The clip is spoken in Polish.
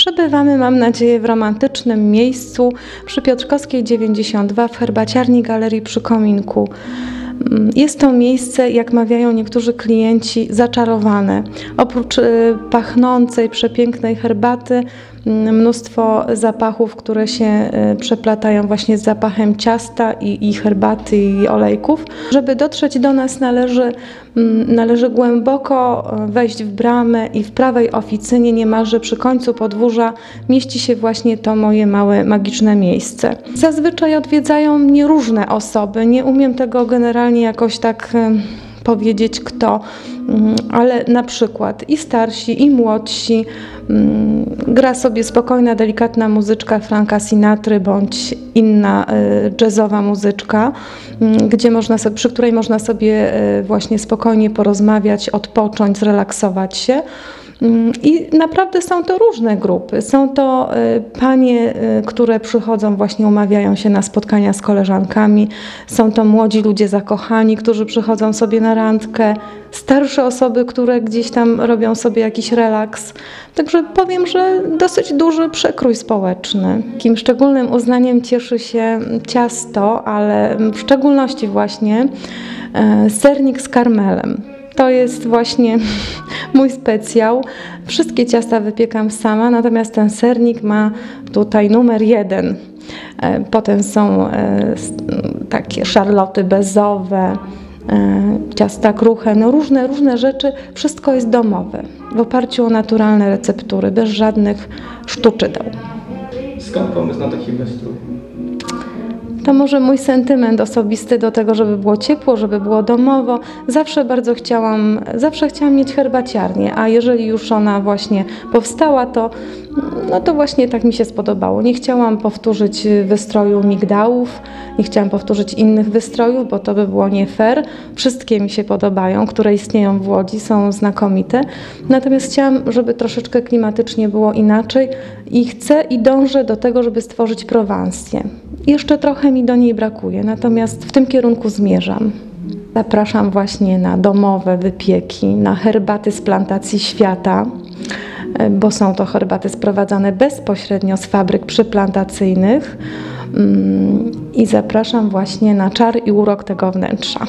Przebywamy, mam nadzieję, w romantycznym miejscu przy Piotrkowskiej 92 w herbaciarni Galerii przy Kominku. Mm, Jest to miejsce, jak mawiają niektórzy klienci, zaczarowane. Oprócz y, pachnącej, przepięknej herbaty, mnóstwo zapachów, które się y, przeplatają właśnie z zapachem ciasta i, i herbaty i olejków. Żeby dotrzeć do nas należy, należy głęboko y, wejść w bramę i w prawej oficynie niemalże przy końcu podwórza mieści się właśnie to moje małe magiczne miejsce. Zazwyczaj odwiedzają mnie różne osoby, nie umiem tego generalnie jakoś tak em, powiedzieć kto, Mm, ale na przykład i starsi, i młodsi. mm, Gra sobie spokojna, delikatna muzyczka Franka Sinatry bądź inna y, jazzowa muzyczka, mm, gdzie można sobie, przy której można sobie y, właśnie spokojnie porozmawiać, odpocząć, zrelaksować się. Mm, I naprawdę są to różne grupy. Są to y, panie, y, które przychodzą, właśnie umawiają się na spotkania z koleżankami. Są to młodzi ludzie zakochani, którzy przychodzą sobie na randkę. Starsze osoby, które gdzieś tam robią sobie jakiś relaks. Także powiem, że dosyć duży przekrój społeczny. Takim szczególnym uznaniem cieszy się ciasto, ale w szczególności właśnie e, sernik z karmelem. To jest właśnie mój specjał. Wszystkie ciasta wypiekam sama, natomiast ten sernik ma tutaj numer jeden. E, Potem są e, takie szarloty bezowe, e, ciasta kruche, no różne, różne rzeczy. Wszystko jest domowe, w oparciu o naturalne receptury, bez żadnych sztuczydeł. Skąd pomysł na taki wystrój? To może mój sentyment osobisty do tego, żeby było ciepło, żeby było domowo. Zawsze bardzo chciałam, zawsze chciałam mieć herbaciarnię, a jeżeli już ona właśnie powstała, to, no to właśnie tak mi się spodobało. Nie chciałam powtórzyć wystroju migdałów, nie chciałam powtórzyć innych wystrojów, bo to by było nie fair. Wszystkie mi się podobają, które istnieją w Łodzi, są znakomite. Natomiast chciałam, żeby troszeczkę klimatycznie było inaczej i chcę i dążę do tego, żeby stworzyć Prowansję. Jeszcze trochę mi do niej brakuje, natomiast w tym kierunku zmierzam. Zapraszam właśnie na domowe wypieki, na herbaty z plantacji świata, e, bo są to herbaty sprowadzane bezpośrednio z fabryk przyplantacyjnych. Mm, I zapraszam właśnie na czar i urok tego wnętrza.